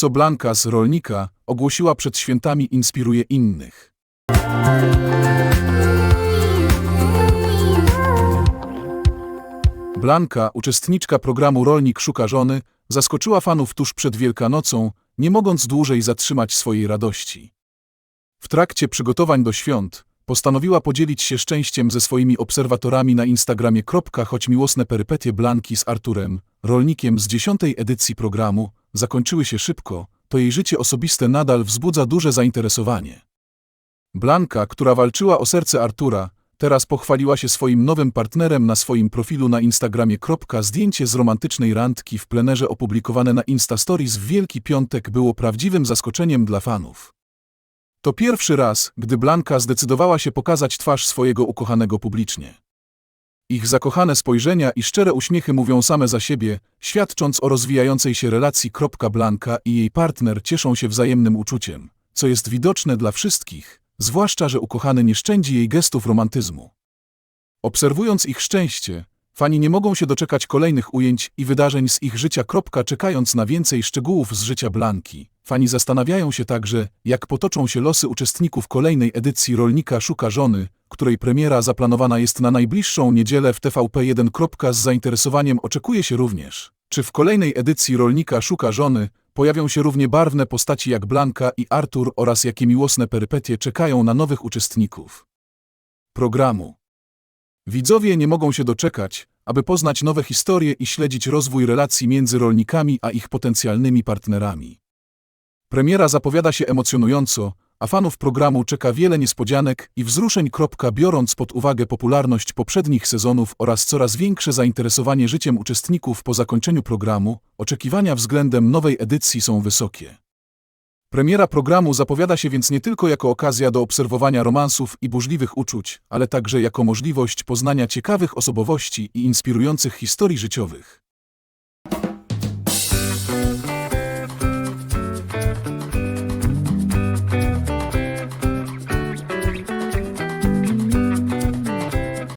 co Blanka z rolnika ogłosiła przed świętami inspiruje innych. Blanka, uczestniczka programu Rolnik szuka żony, zaskoczyła fanów tuż przed Wielkanocą, nie mogąc dłużej zatrzymać swojej radości. W trakcie przygotowań do świąt postanowiła podzielić się szczęściem ze swoimi obserwatorami na Instagramie. Choć miłosne perypetie Blanki z Arturem, rolnikiem z dziesiątej edycji programu, zakończyły się szybko, to jej życie osobiste nadal wzbudza duże zainteresowanie. Blanka, która walczyła o serce Artura, teraz pochwaliła się swoim nowym partnerem na swoim profilu na Instagramie. Zdjęcie z romantycznej randki w plenerze opublikowane na Insta Stories w Wielki Piątek było prawdziwym zaskoczeniem dla fanów. To pierwszy raz, gdy Blanka zdecydowała się pokazać twarz swojego ukochanego publicznie. Ich zakochane spojrzenia i szczere uśmiechy mówią same za siebie, świadcząc o rozwijającej się relacji. Blanka i jej partner cieszą się wzajemnym uczuciem, co jest widoczne dla wszystkich, zwłaszcza, że ukochany nie szczędzi jej gestów romantyzmu. Obserwując ich szczęście, fani nie mogą się doczekać kolejnych ujęć i wydarzeń z ich życia. Czekając na więcej szczegółów z życia Blanki, fani zastanawiają się także, jak potoczą się losy uczestników kolejnej edycji Rolnika Szuka Żony, której premiera zaplanowana jest na najbliższą niedzielę w TVP1. Z zainteresowaniem oczekuje się również, czy w kolejnej edycji Rolnika Szuka Żony pojawią się równie barwne postaci jak Blanka i Artur oraz jakie miłosne perypetie czekają na nowych uczestników programu. Widzowie nie mogą się doczekać, aby poznać nowe historie i śledzić rozwój relacji między rolnikami a ich potencjalnymi partnerami. Premiera zapowiada się emocjonująco, a fanów programu czeka wiele niespodzianek i wzruszeń. Biorąc pod uwagę popularność poprzednich sezonów oraz coraz większe zainteresowanie życiem uczestników po zakończeniu programu, oczekiwania względem nowej edycji są wysokie. Premiera programu zapowiada się więc nie tylko jako okazja do obserwowania romansów i burzliwych uczuć, ale także jako możliwość poznania ciekawych osobowości i inspirujących historii życiowych.